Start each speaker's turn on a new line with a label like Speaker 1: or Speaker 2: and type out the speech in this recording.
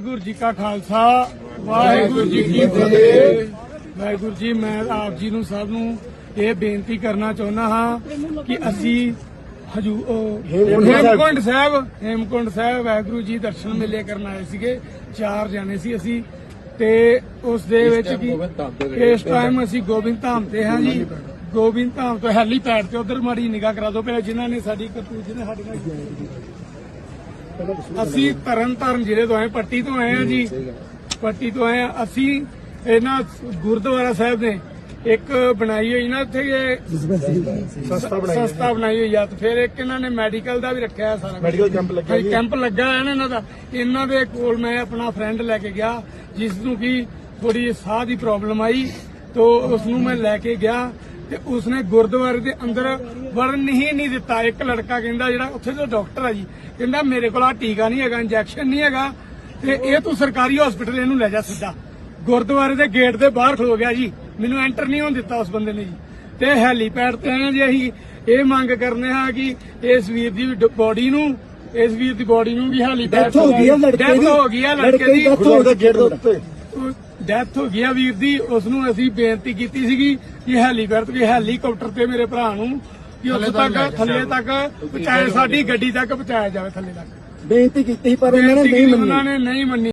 Speaker 1: ਵਾਹਿਗੁਰੂ ਜੀ ਕਾ ਖਾਲਸਾ ਵਾਹਿਗੁਰੂ ਜੀ ਕੀ ਫਤਿਹ। ਵਾਹਿਗੁਰੂ ਜੀ ਮੈਂ ਆਪ ਜੀ ਨੂੰ ਸਭ ਨੂੰ ਇਹ ਬੇਨਤੀ ਕਰਨਾ ਚਾਹੁੰਦਾ ਹਾਂ ਕਿ ਅਸੀਂ ਹਜੂ ਉਹ ਹੇਮਕੁੰਡ ਸਾਹਿਬ। ਹੇਮਕੁੰਡ ਸਾਹਿਬ ਵਾਹਿਗੁਰੂ ਜੀ ਦਰਸ਼ਨ ਮੇਲੇ ਕਰਨ ਆਏ ਸੀਗੇ ਚਾਰ ਜਾਣੇ ਸੀ ਅਸੀਂ। ਤੇ ਉਸ ਦੇ ਵਿੱਚ ਕੀ ਇਸ ਟਾਈਮ ਅਸੀਂ ਗੋਬਿੰਦ ਧਾਮ ਤੇ ਹਾਂ ਜੀ। ਗੋਬਿੰਦ ਧਾਮ ਤੋਂ ਹੈਲੀਪੈਡ ਤੇ ਉਧਰ ਮਾੜੀ ਨਿਗਾਹ ਕਰਾ ਦਿਓ ਪਹਿਲਾਂ ਜਿਨ੍ਹਾਂ ਨੇ ਸਾਡੀ ਕਰਤੂਤ ਜਿਹਨੇ ਸਾਡੇ ਨਾਲ ਅਸੀਂ ਤਰਨ ਤਾਰਨ ਜ਼ਿਲ੍ਹੇ ਤੋਂ ਆਏ ਪੱਟੀ ਤੋਂ ਆਏ ਆ ਜੀ। ਪੱਟੀ ਤੋਂ ਆਏ ਆ ਅਸੀਂ ਇਹਨਾਂ ਗੁਰਦੁਆਰਾ ਸਾਹਿਬ ਨੇ ਇੱਕ ਬਣਾਈ ਹੋਈ ਨਾ ਉੱਥੇ ਇਹ ਸਸਤਾ ਬਣਾਈ ਹੋਈ ਆ ਤੇ ਫਿਰ ਇੱਕ ਇਹਨਾਂ ਨੇ ਮੈਡੀਕਲ ਦਾ ਵੀ ਰੱਖਿਆ ਹੈ ਸਾਰਾ
Speaker 2: ਮੈਡੀਕਲ ਕੈਂਪ ਲੱਗਿਆ
Speaker 1: ਹਾਂਜੀ, ਕੈਂਪ ਲੱਗਾ ਹੈ ਨਾ ਇਹਨਾਂ ਦਾ। ਇਹਨਾਂ ਦੇ ਕੋਲ ਮੈਂ ਆਪਣਾ ਫਰੈਂਡ ਲੈ ਕੇ ਗਿਆ ਜਿਸ ਨੂੰ ਕਿ ਥੋੜੀ ਸਾਹ ਦੀ ਪ੍ਰੋਬਲਮ ਆਈ ਤੋਂ ਉਸ ਨੂੰ ਮੈਂ ਲੈ ਕੇ ਗਿਆ। ਤੇ ਉਸਨੇ ਗੁਰਦੁਆਰੇ ਦੇ ਅੰਦਰ ਵੜਨ ਹੀ ਨਹੀਂ ਦਿੱਤਾ। ਇੱਕ ਲੜਕਾ ਕਹਿੰਦਾ ਜਿਹੜਾ ਉੱਥੇ ਦਾ ਡਾਕਟਰ ਆ ਜੀ ਕਹਿੰਦਾ ਮੇਰੇ ਕੋਲ ਆ ਟੀਕਾ ਨਹੀਂ ਹੈਗਾ ਇੰਜੈਕਸ਼ਨ ਨਹੀਂ ਹੈਗਾ ਤੇ ਇਹ ਤੂੰ ਸਰਕਾਰੀ ਹਸਪੀਟਲ ਇਹਨੂੰ ਲੈ ਜਾ ਸਿੱਧਾ। ਗੁਰਦੁਆਰੇ ਦੇ ਗੇਟ ਦੇ ਬਾਹਰ ਖਲੋ ਗਿਆ ਜੀ। ਮੈਨੂੰ ਐਂਟਰ ਨਹੀਂ ਹੋਣ ਦਿੱਤਾ ਉਸ ਬੰਦੇ ਨੇ ਜੀ। ਤੇ ਹੈਲੀਪੈਡ ਤੇ ਆਏ ਹਾਂ ਜੀ ਅਸੀਂ। ਇਹ ਮੰਗ ਕਰਨੇ ਹਾਂ ਕਿ ਇਸ ਵੀਰ ਦੀ ਬੋਡੀ ਨੂੰ ਇਸ ਵੀਰ ਦੀ ਬੋਡੀ ਨੂੰ ਵੀ ਹੈਲੀਪੈਡ
Speaker 3: ਡੈਥ ਹੋ ਗਈ ਆ ਲੜਕੇ ਦੀ।
Speaker 1: Death ਹੋ ਗਈ ਆ ਲੜਕੇ ਦੀ
Speaker 3: ਹੋ
Speaker 2: ਗੇਟ ਦੇ ਉੱਤੇ।
Speaker 1: ਡੈਥ ਹੋ ਗਈ ਆ ਵੀਰ ਦੀ। ਉਸ ਨੂੰ ਅਸੀਂ ਬੇਨਤੀ ਕੀਤੀ ਸੀਗੀ ਕਿ ਹੈਲੀਪੈਡ ਤੇ ਹੈਲੀਕਾਪਟਰ ਤੇ ਮੇਰੇ ਭਰਾ ਨੂੰ ਕਿ ਉੱਥੇ ਤੱਕ ਥੱਲੇ ਤੱਕ ਪਹੁੰਚਾਇਆ ਸਾਡੀ ਗੱਡੀ ਤੱਕ ਪਹੁੰਚਾਇਆ ਜਾਵੇ ਥੱਲੇ ਤੱਕ।
Speaker 3: ਬੇਨਤੀ ਕੀਤੀ ਪਰ ਉਹਨਾਂ ਨੇ
Speaker 1: ਬੇਨਤੀ
Speaker 3: ਨਹੀਂ
Speaker 1: ਕੀਤੀ,
Speaker 3: ਮੰਨੀ।
Speaker 1: ਉਹਨਾਂ ਨੇ ਨਹੀਂ ਮੰਨੀ।